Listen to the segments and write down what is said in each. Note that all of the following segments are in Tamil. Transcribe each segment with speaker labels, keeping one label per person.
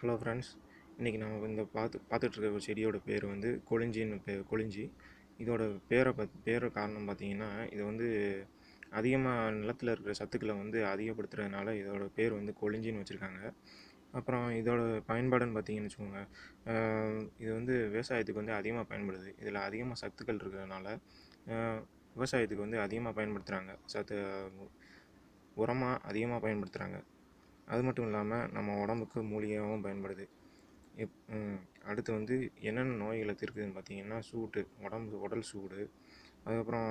Speaker 1: ஹலோ ஃப்ரெண்ட்ஸ் இன்றைக்கி நம்ம இந்த பார்த்து பார்த்துட்ருக்க ஒரு செடியோட பேர் வந்து கொளிஞ்சின்னு பே கொளிஞ்சி இதோட பேரை பத் பேரை காரணம் பார்த்தீங்கன்னா இது வந்து அதிகமாக நிலத்தில் இருக்கிற சத்துக்களை வந்து அதிகப்படுத்துறதுனால இதோட பேர் வந்து கொளிஞ்சின்னு வச்சுருக்காங்க. அப்புறம் இதோட பயன்பாடுன்னு பார்த்தீங்கன்னு வச்சுக்கோங்க இது வந்து விவசாயத்துக்கு வந்து அதிகமாக பயன்படுது. இதில் அதிகமாக சத்துக்கள் இருக்கிறதுனால விவசாயத்துக்கு வந்து அதிகமாக பயன்படுத்துகிறாங்க சத்து உரமாக அதிகமாக பயன்படுத்துகிறாங்க அது மட்டும் இல்லாமல் நம்ம உடம்புக்கு மூலிகையாகவும் பயன்படுது. இப் அடுத்து வந்து என்னென்ன நோய்களை தீர்க்குதுன்னு பார்த்தீங்கன்னா சூட்டு உடம்பு உடல் சூடு அதுக்கப்புறம்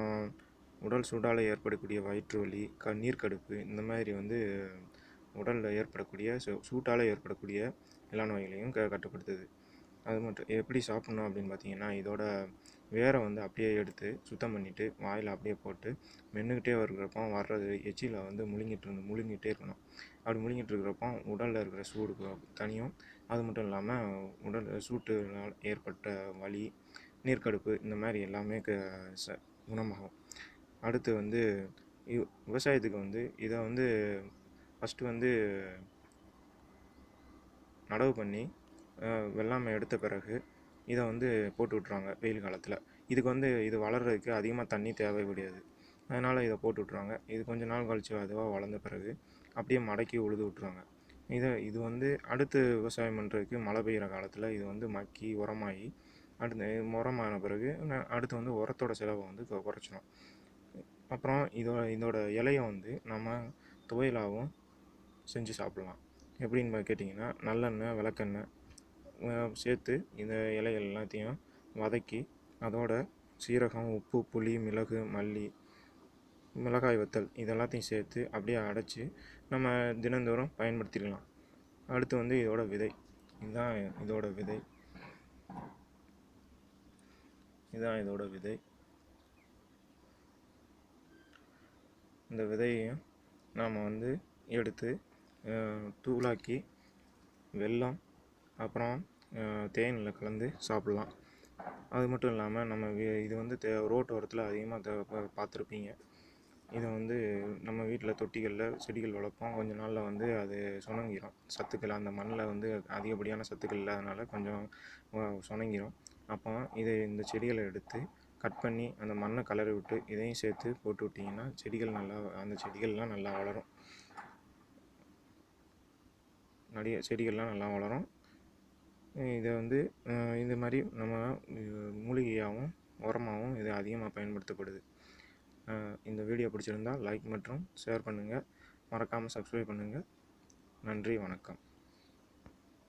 Speaker 1: உடல் சூடால் ஏற்படக்கூடிய வயிற்று வலி க நீர்க்கடுப்பு இந்த மாதிரி வந்து உடலில் ஏற்படக்கூடிய சூ சூட்டால் ஏற்படக்கூடிய எல்லா நோய்களையும் க கட்டுப்படுத்துது. அது மட்டும் எப்படி சாப்பிட்ணும் அப்படின்னு பார்த்தீங்கன்னா இதோட வேரை வந்து அப்படியே எடுத்து சுத்தம் பண்ணிவிட்டு வாயில் அப்படியே போட்டு மென்னுக்கிட்டே இருக்கிறப்போ வர்றது எச்சியில் வந்து முழுங்கிட்டு இருந்து முழுங்கிட்டே இருக்கணும். அப்படி முழுங்கிட்டு இருக்கிறப்போ உடலில் இருக்கிற சூடு தனியும் அது மட்டும் இல்லாமல் உடல் சூட்டுனால் ஏற்பட்ட வலி நீர்க்கடுப்பு இந்த மாதிரி எல்லாமே க ச குணமாகும். அடுத்து வந்து விவசாயத்துக்கு வந்து இதை வந்து ஃபஸ்ட்டு வந்து நடவு பண்ணி வெள்ளாமை எடுத்த பிறகு இதை வந்து போட்டு விட்ருவாங்க வெயில் காலத்தில். இதுக்கு வந்து இது வளர்கிறதுக்கு அதிகமாக தண்ணி தேவை அதனால் இதை போட்டு விட்ருவாங்க இது கொஞ்ச நாள் கழிச்சு அதுவாக வளர்ந்த பிறகு அப்படியே மடக்கி உழுது விட்ருவாங்க இதை இது வந்து அடுத்து விவசாயம் பண்ணுறதுக்கு மழை பெய்கிற காலத்தில் இது வந்து மக்கி உரமாகி அடுத்து உரமான பிறகு அடுத்து வந்து உரத்தோட செலவை வந்து குறைச்சிடும் அப்புறம் இதோட இதோட இலையை வந்து நம்ம துவையலாகவும் செஞ்சு சாப்பிட்லாம். எப்படின்னு பா- கேட்டிங்கன்னா நல்லெண்ணெய் விளக்கெண்ணெய் சேர்த்து இந்த இலைகள் எல்லாத்தையும் வதக்கி அதோட சீரகம் உப்பு புளி மிளகு மல்லி மிளகாய் வத்தல் இதெல்லாத்தையும் சேர்த்து அப்படியே அடைச்சி நம்ம தினந்தோறும் பயன்படுத்திக்கலாம். அடுத்து வந்து இதோட விதை. இதுதான் இதோட விதை. இதுதான் இதோட விதை. இந்த விதையையும் நாம் வந்து எடுத்து தூளாக்கி வெல்லம் அப்புறம் தேனில் கலந்து சாப்பிட்லாம். அது மட்டும் இல்லாமல் நம்ம இது வந்து தே ரோட்டோரத்தில் அதிகமாக தே பார்த்துருப்பீங்க இதை வந்து நம்ம வீட்டில் தொட்டிகளில் செடிகள் வளர்ப்போம். கொஞ்ச நாளில் வந்து அது சுணங்கிரும். சத்துக்கள் அந்த மண்ணில் வந்து அதிகப்படியான சத்துக்கள் இல்லாதனால கொஞ்சம் சுணங்கிரும். அப்போ இதை இந்த செடிகளை எடுத்து கட் பண்ணி அந்த மண்ணை கலரி விட்டு இதையும் சேர்த்து போட்டு விட்டிங்கன்னா செடிகள் நல்லா அந்த செடிகள்லாம் நல்லா வளரும். நிறைய செடிகள்லாம் நல்லா வளரும். இதை வந்து இந்த மாதிரி நம்ம மூலிகையாகவும் உரமாகவும் இது அதிகமாக பயன்படுத்தப்படுது. இந்த வீடியோ பிடிச்சிருந்தா லைக் மற்றும் ஷேர் பண்ணுங்கள் மறக்காமல் சப்ஸ்கிரைப் பண்ணுங்கள் நன்றி வணக்கம்.